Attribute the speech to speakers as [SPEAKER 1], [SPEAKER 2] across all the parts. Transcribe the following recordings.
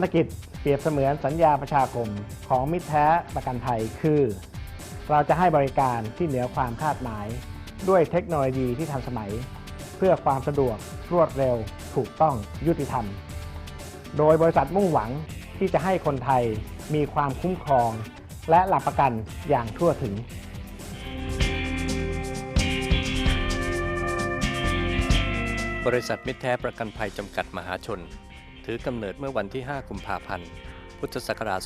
[SPEAKER 1] ันธกิจเปรียบเสมือนสัญญาประชาคมของมิตรแท้ประกันภัยคือ เราจะให้บริการที่เหนือความคาดหมาย ด้วยเทคโนโลยีที่ทันสมัย เพื่อความสะดวกรวดเร็ว ถูกต้องยุติธรรม โดยบริษัทมุ่งหวังที่จะให้คนไทยมีความคุ้มครอง และหลักประกันอย่างทั่วถึง
[SPEAKER 2] บริษัทมิตรแท้ประกันภัยจำกัดมหาชน ถือกำเนิดเมื่อวันที่ 5 กุมภาพันธ์ พุทธศักราช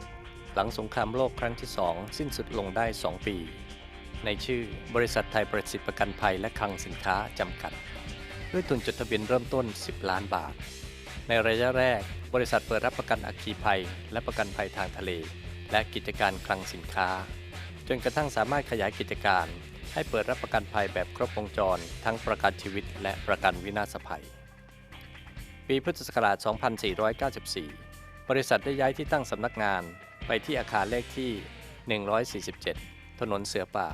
[SPEAKER 2] 2490 หลังสงครามโลกครั้งที่2สิ้นสุดลงได้ 2 ปี ในชื่อบริษัทไทยประสิทธิประกันภัยและคลังสินค้าจำกัด ด้วยทุนจดทะเบียนเริ่มต้น 10 ล้านบาท ในระยะแรก บริษัทเปิดรับประกันอัคคีภัย และประกันภัยทางทะเล และกิจการคลังสินค้า จนกระทั่งสามารถขยายกิจการให้เปิดรับประกันภัยแบบครบวงจร ทั้งประกันชีวิตและประกันวินาศภัย ปีพุทธศักราช 2494 บริษัทได้ย้ายที่ตั้งสำนักงานไปที่อาคารเลขที่ 147 ถนนเสือป่า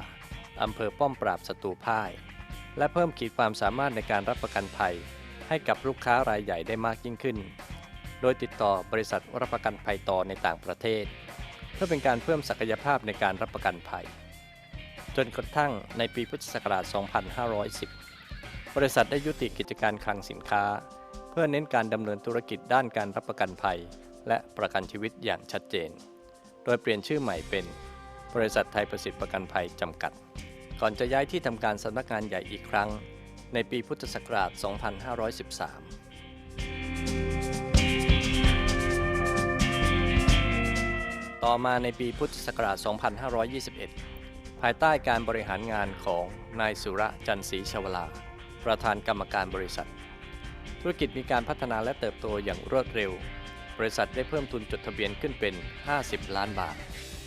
[SPEAKER 2] อำเภอป้อมปราบศัตรูพ่าย และเพิ่มขีดความสามารถในการรับประกันภัย ให้กับลูกค้ารายใหญ่ได้มากยิ่งขึ้น โดยติดต่อบริษัทรับประกันภัยต่อในต่างประเทศ เพื่อเป็นการเพิ่มศักยภาพในการรับประกันภัย จนกระทั่งในปีพุทธศักราช 2510 บริษัทได้ยุติกิจการคลังสินค้า เพื่อเน้นการดำเนินธุรกิจด้านการรับประกันภัย และประกันชีวิตอย่างชัดเจน โดยเปลี่ยนชื่อใหม่เป็น บริษัทไทยประสิทธิประกันภัยจำกัด ก่อนจะย้ายที่ทำการสำนักงานใหญ่อีกครั้ง ในปีพุทธศักราช 2513ต่อมาในปีพุทธศักราช 2521 ภายใต้การบริหารงานของนายสุระจันศรีชวลา ประธานกรรมการบริษัท ธุรกิจมีการพัฒนาและเติบโตอย่างรวดเร็ว บริษัทได้เพิ่มทุนจดทะเบียนขึ้นเป็น 50 ล้านบาท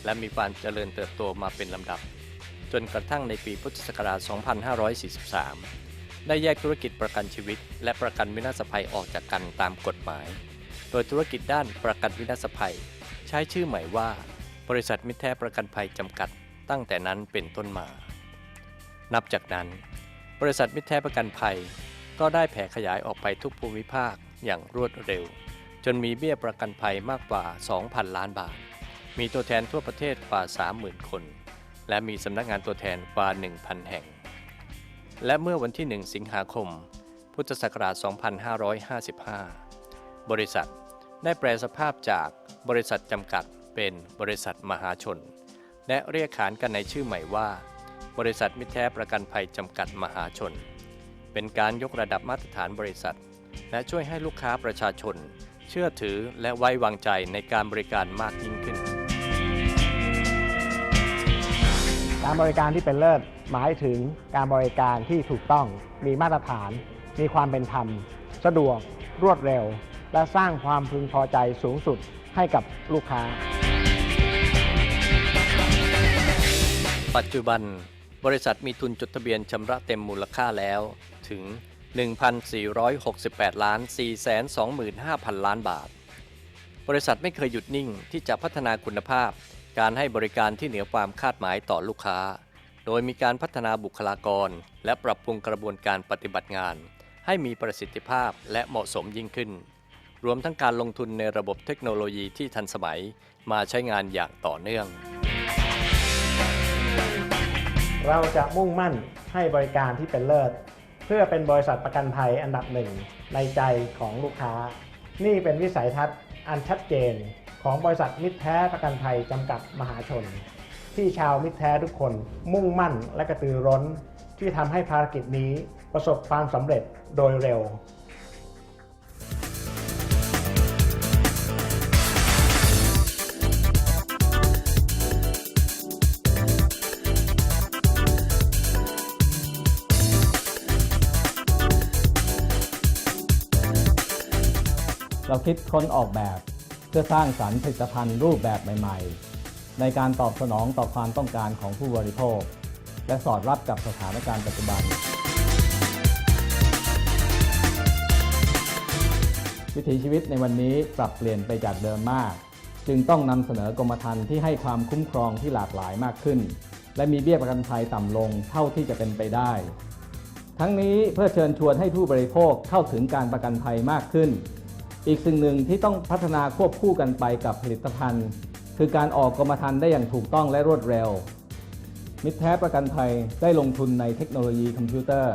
[SPEAKER 2] และมีความเจริญเติบโตมาเป็นลำดับ จนกระทั่งในปีพุทธศักราช 2543 ได้แยกธุรกิจประกันชีวิต และประกันวินาศภัยออกจากกันตามกฎหมาย โดยธุรกิจด้านประกันวินาศภัย ใช้ชื่อใหม่ว่า บริษัทมิตรแท้ประกันภัยจำกัด ตั้งแต่นั้นเป็นต้นมา นับจากนั้น บริษัทมิตรแท้ประกันภัย ก็ได้แผ่ขยายออกไปทุกภูมิภาคอย่างรวดเร็ว จนมีเบี้ยประกันภัยมากกว่า 2,000 ล้านบาท มีตัวแทนทั่วประเทศกว่า 30,000 คน และมีสำนักงานตัวแทนกว่า 1,000 แห่ง และเมื่อวันที่ 1 สิงหาคม พุทธศักราช 2555 บริษัทได้แปลสภาพจากบริษัทจำกัดเป็นบริษัทมหาชน และเรียกขานกันในชื่อใหม่ว่า บริษัทมิตรแท้ประกันภัยจำกัดมหาชน เป็นการยกระดับมาตรฐานบริษัท และช่วยให้ลูกค้าประชาชน เชื่อถือและไว้วางใจในการบริการมากยิ่งขึ้น
[SPEAKER 1] การบริการที่เป็นเลิศหมายถึงการบริการที่ถูกต้องมีมาตรฐาน มีความเป็นธรรม สะดวก รวดเร็ว และสร้างความพึงพอใจสูงสุดให้กับลูกค้า
[SPEAKER 2] ปัจจุบัน บริษัทมีทุนจดทะเบียนชำระเต็มมูลค่าแล้ว ถึง 1,468 ล้าน 425,000 ล้านบาท บริษัทไม่เคยหยุดนิ่งที่จะพัฒนาคุณภาพ การให้บริการที่เหนือความคาดหมายต่อลูกค้า โดยมีการพัฒนาบุคลากร และปรับปรุงกระบวนการปฏิบัติงาน ให้มีประสิทธิภาพและเหมาะสมยิ่งขึ้น รวมทั้งการลงทุนในระบบเทคโนโลยีที่ทันสมัยมาใช้งานอย่างต่อเนื่อง
[SPEAKER 1] เราจะมุ่งมั่นให้บริการที่เป็นเลิศ เพื่อเป็นบริษัทประกันภัยอันดับหนึ่งในใจของลูกค้า นี่เป็นวิสัยทัศน์อันชัดเจนของบริษัทมิตรแท้ประกันภัยจำกัดมหาชน ที่ชาวมิตรแท้ทุกคนมุ่งมั่นและกระตือร้น ที่ทำให้ภารกิจนี้ประสบความสำเร็จโดยเร็ว
[SPEAKER 3] คิดค้นออกแบบ เพื่อสร้างสรรค์ผลิตภัณฑ์รูปแบบใหม่ๆ ในการตอบสนองต่อความต้องการของผู้บริโภค และสอดรับกับสถานการณ์ปัจจุบัน วิถีชีวิตในวันนี้ปรับเปลี่ยนไปจากเดิมมาก จึงต้องนำเสนอกรมธรรม์ที่ให้ความคุ้มครองที่หลากหลายมากขึ้น และมีเบี้ยประกันภัยต่ำลงเท่าที่จะเป็นไปได้ทั้งนี้เพื่อเชิญชวนให้ผู้บริโภคเข้าถึงการประกันภัยมากขึ้น อีกสิ่งหนึ่งที่ต้องพัฒนาควบคู่กันไปกับผลิตภัณฑ์ คือการออกกรมธรรม์ได้อย่างถูกต้องและรวดเร็ว มิตรแท้ประกันภัยได้ลงทุนในเทคโนโลยีคอมพิวเตอร์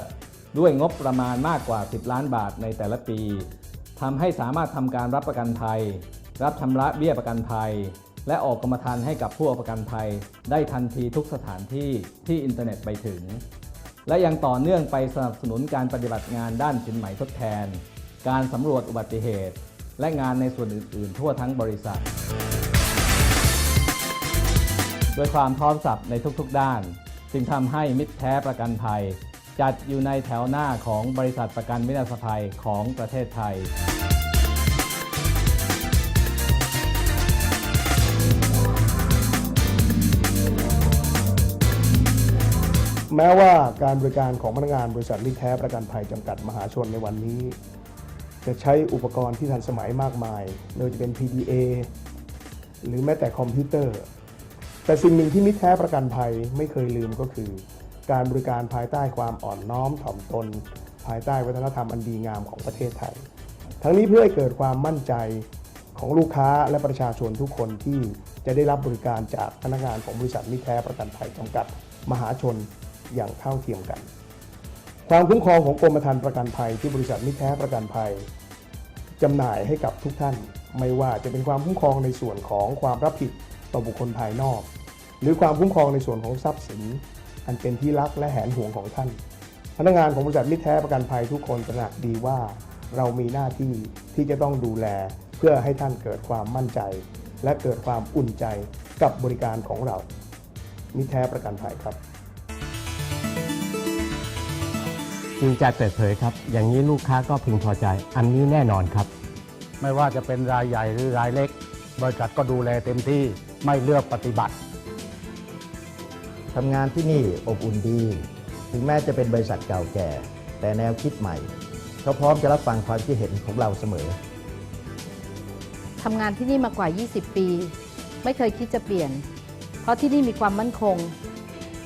[SPEAKER 3] ด้วยงบประมาณมากกว่า 10 ล้านบาทในแต่ละปีทำให้สามารถทำการรับประกันภัย รับชำระเบี้ยประกันภัย และออกกรมธรรม์ให้กับผู้ประกันภัย ได้ทันทีทุกสถานที่ที่อินเทอร์เน็ตไปถึง และยังต่อเนื่องไปสนับสนุนการปฏิบัติงานด้านสินไหมทดแทน การสำรวจอุบัติเหตุ และงานในส่วนอื่น ๆ ทั่วทั้งบริษัท ด้วยความพร้อมสับในทุก ๆ ด้าน จึงทำให้มิตรแท้ประกันภัย จัดอยู่ในแถวหน้าของบริษัทประกันวินาศภัยของประเทศไทย
[SPEAKER 4] แม้ว่าการบริการของพนักงานบริษัทมิตรแท้ประกันภัยจำกัดมหาชนในวันนี้ จะใช้อุปกรณ์ที่ทันสมัยมากมายไม่ว่าจะเป็น PDA หรือแม้แต่คอมพิวเตอร์ แต่สิ่งหนึ่งที่มิตรแท้ประกันภัยไม่เคยลืมก็คือ การบริการภายใต้ความอ่อนน้อมถ่อมตน ภายใต้วัฒนธรรมอันดีงามของประเทศไทย ทั้งนี้เพื่อให้เกิดความมั่นใจของลูกค้าและประชาชนทุกคนที่จะได้รับบริการจากพนักงานของบริษัทมิตรแท้ประกันภัยจำกัดมหาชนอย่างเท่าเทียมกัน ความคุ้มครองของกรมธรรม์ประกันภัย ที่บริษัทมิตรแท้ประกันภัยจำหน่ายให้กับทุกท่าน ไม่ว่าจะเป็นความคุ้มครองในส่วนของความรับผิดต่อบุคคลภายนอก หรือความคุ้มครองในส่วนของทรัพย์สิน อันเป็นที่รักและแหนห่วงของท่าน พนักงานของบริษัทมิตรแท้ประกันภัยทุกคนตระหนักดีว่า เรามีหน้าที่ที่จะต้องดูแล เพื่อให้ท่านเกิดความมั่นใจ และเกิดความอุ่นใจกับบริการของเรามิตรแท้ประกันภัยครับ
[SPEAKER 5] จริงใจเปิดเผยครับ อย่างนี้ลูกค้าก็พึงพอใจ อันนี้แน่นอนครับ
[SPEAKER 6] ไม่ว่าจะเป็นรายใหญ่หรือรายเล็ก บริษัทก็ดูแลเต็มที่ไม่เลือกปฏิบัติ
[SPEAKER 7] ทำงานที่นี่อบอุ่นดี ถึงแม้จะเป็นบริษัทเก่าแก่ แต่แนวคิดใหม่เขาพร้อมจะรับฟังความคิดเห็นของเราเสมอ
[SPEAKER 8] ทำงานที่นี่มากว่า 20 ปี ไม่เคยคิดจะเปลี่ยน เพราะที่นี่มีความมั่นคง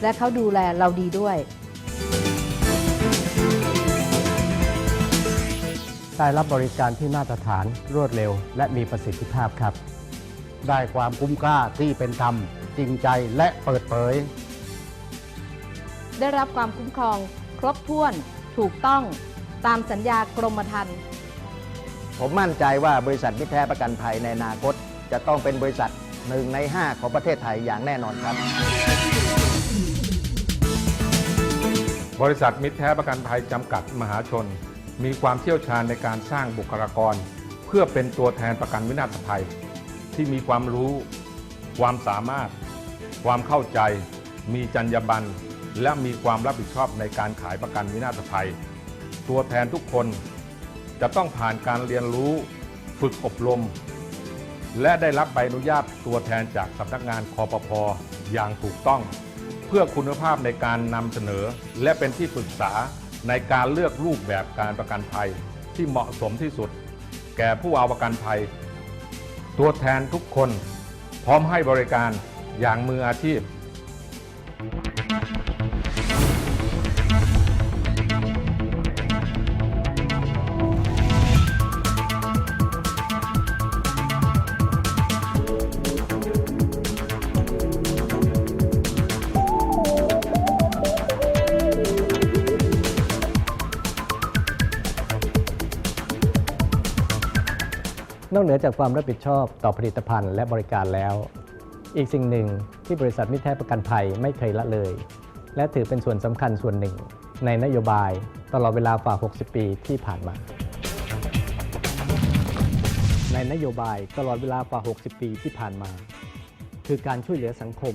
[SPEAKER 8] และเขาดูแลเราดีด้วย
[SPEAKER 5] ได้รับบริการที่มาตรฐานรวดเร็ว และมีประสิทธิภาพครับ
[SPEAKER 6] ได้ความคุ้มค่าที่เป็นธรรม จริงใจและเปิดเผย
[SPEAKER 8] ได้รับความคุ้มครอง ครบถ้วน ถูกต้อง ตามสัญญากรมธรรม์
[SPEAKER 7] ผมมั่นใจว่าบริษัทมิตรแท้ประกันภัยในอนาคต จะต้องเป็นบริษัทหนึ่งใน 5 ของประเทศไทยอย่างแน่นอนครับ
[SPEAKER 9] บริษัทมิตรแท้ประกันภัยจำกัดมหาชน มีความเชี่ยวชาญในการสร้างบุคลากร เพื่อเป็นตัวแทนประกันวินาศภัย ที่มีความรู้ ความสามารถ ความเข้าใจ มีจรรยาบรรณและมีความรับผิดชอบในการขายประกันวินาศภัย ตัวแทนทุกคนจะต้องผ่านการเรียนรู้ฝึกอบรม และได้รับใบอนุญาตตัวแทนจากสำนักงานคอปพอย่างถูกต้อง เพื่อคุณภาพในการนำเสนอและเป็นที่ปรึกษา ในการเลือกรูปแบบการประกันภัยที่เหมาะสมที่สุด แก่ผู้เอาประกันภัย ตัวแทนทุกคน พร้อมให้บริการอย่างมืออาชีพ
[SPEAKER 10] นอกเหนือจากความรับผิดชอบต่อผลิตภัณฑ์และบริการแล้ว อีกสิ่งหนึ่งที่บริษัทมิตรแท้ประกันภัยไม่เคยละเลย และถือเป็นส่วนสำคัญส่วนหนึ่ง ในนโยบายตลอดเวลากว่า 60 ปีที่ผ่านมา ในนโยบายตลอดเวลากว่า 60 ปีที่ผ่านมา คือการช่วยเหลือสังคม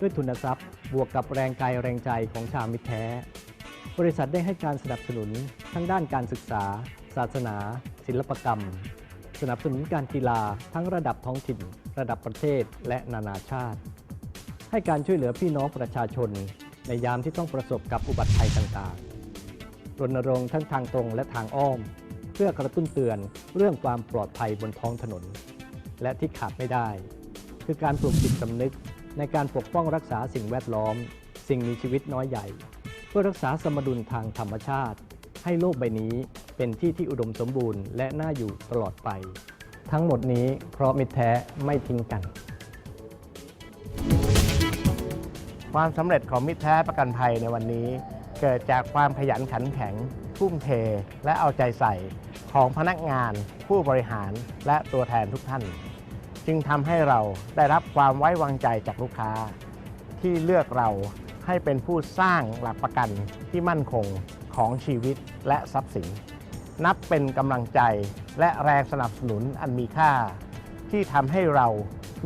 [SPEAKER 10] ด้วยทุนทรัพย์ บวกกับแรงกายแรงใจของชาวมิตรแท้ บริษัทได้ให้การสนับสนุนทั้งด้านการศึกษา ศาสนา ศิลปกรรม สนับสนุนการกีฬาทั้งระดับท้องถิ่น ระดับประเทศและนานาชาติ ให้การช่วยเหลือพี่น้องประชาชน ในยามที่ต้องประสบกับอุบัติภัยต่างๆรณรงค์ทั้งทางตรงและทางอ้อม เพื่อกระตุ้นเตือนเรื่องความปลอดภัยบนท้องถนน และที่ขาดไม่ได้ คือการปลูกจิตสำนึกในการปกป้องรักษาสิ่งแวดล้อม สิ่งมีชีวิตน้อยใหญ่ เพื่อรักษาสมดุลทางธรรมชาติ
[SPEAKER 2] ให้โลกใบนี้ เป็นที่ที่อุดมสมบูรณ์และน่าอยู่ตลอดไป ทั้งหมดนี้เพราะมิตรแท้ไม่ทิ้งกัน
[SPEAKER 1] ความสำเร็จของมิตรแท้ประกันภัยในวันนี้ เกิดจากความขยันขันแข็งทุ่มเทและเอาใจใส่ของพนักงาน ผู้บริหารและตัวแทนทุกท่าน จึงทำให้เราได้รับความไว้วางใจจากลูกค้า ที่เลือกเราให้เป็นผู้สร้างหลักประกันที่มั่นคงของชีวิตและทรัพย์สิน นับเป็นกำลังใจและแรงสนับสนุนอันมีค่า ที่ทำให้เรา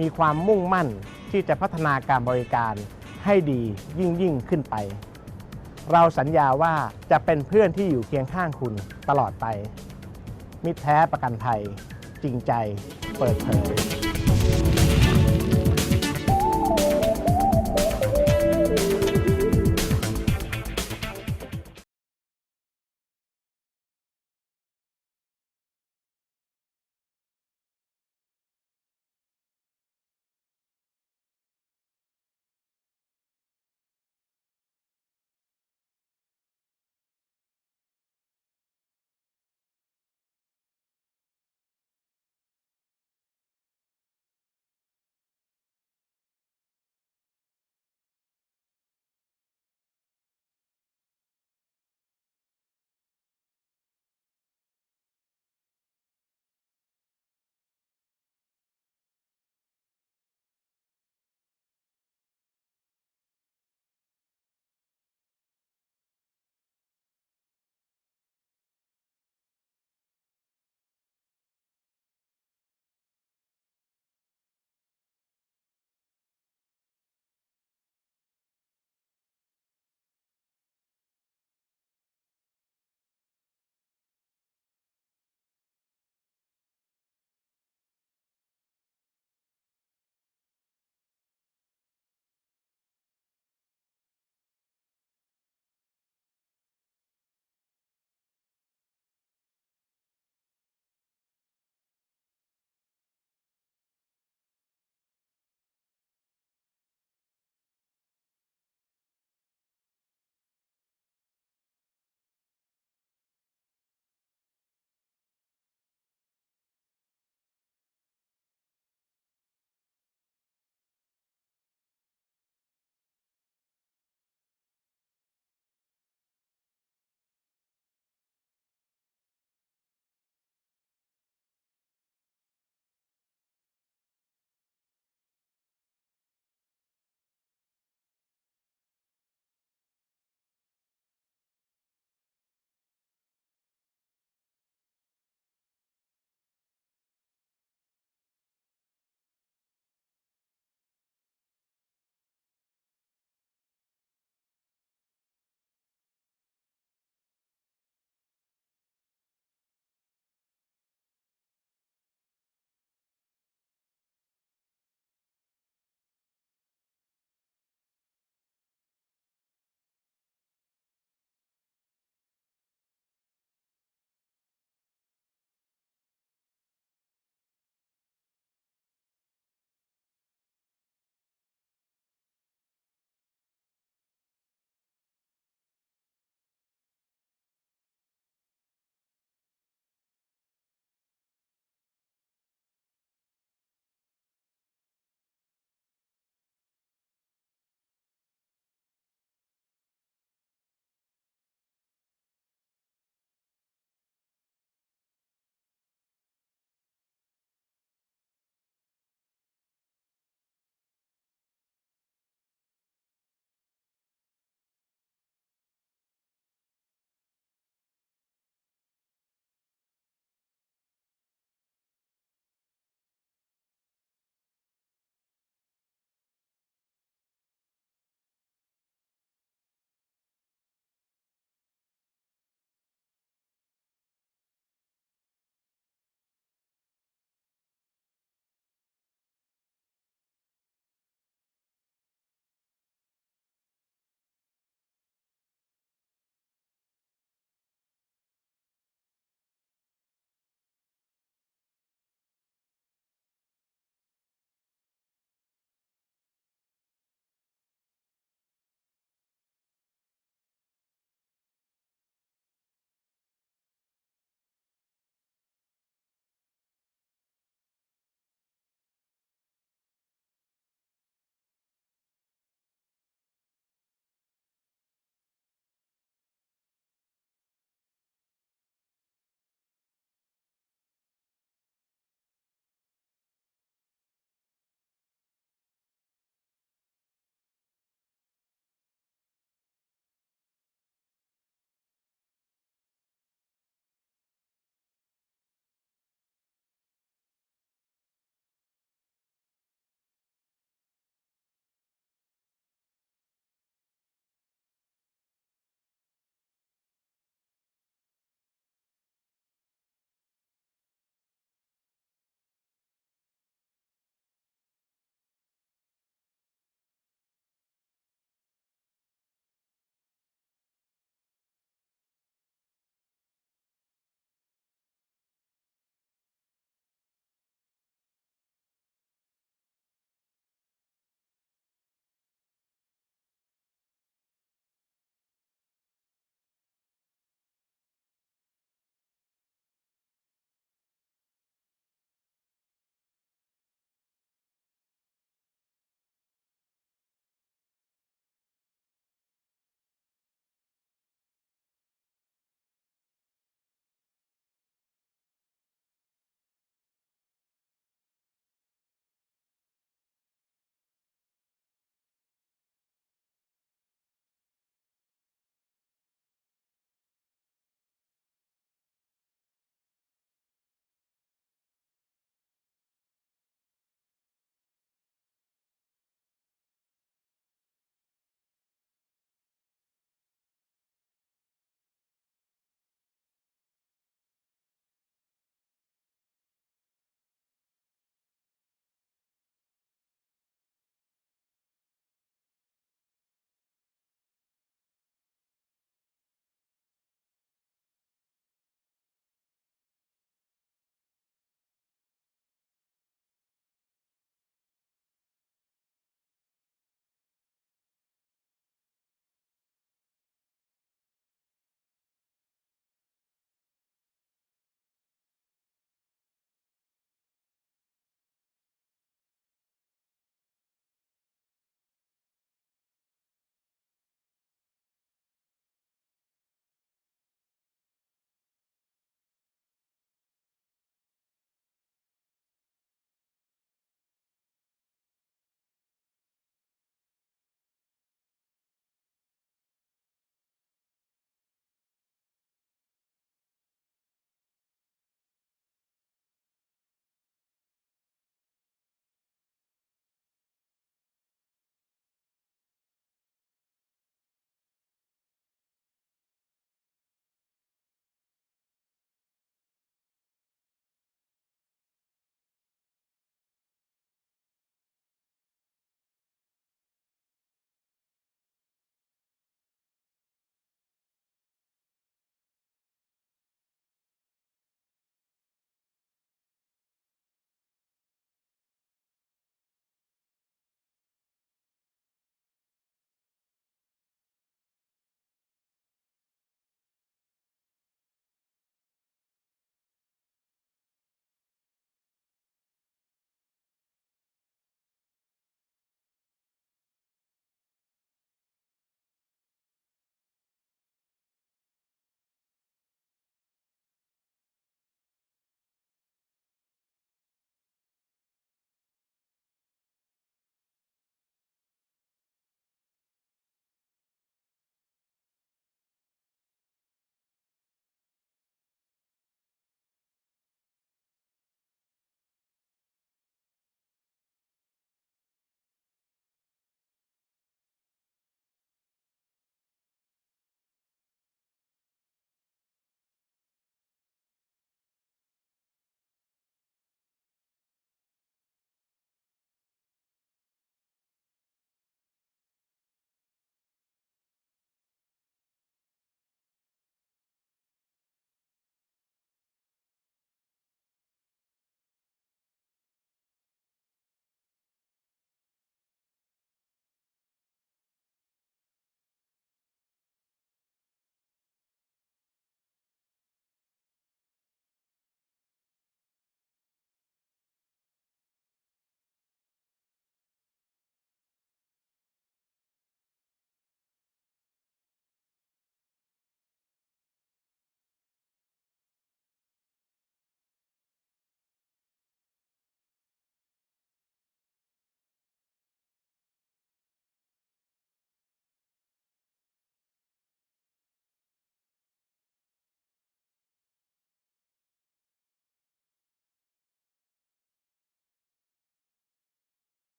[SPEAKER 1] มีความมุ่งมั่นที่จะพัฒนาการบริการให้ดียิ่งยิ่งขึ้นไป เราสัญญาว่าจะเป็นเพื่อนที่อยู่เคียงข้างคุณตลอดไป มิตรแท้ประกันภัย จริงใจเปิดเผย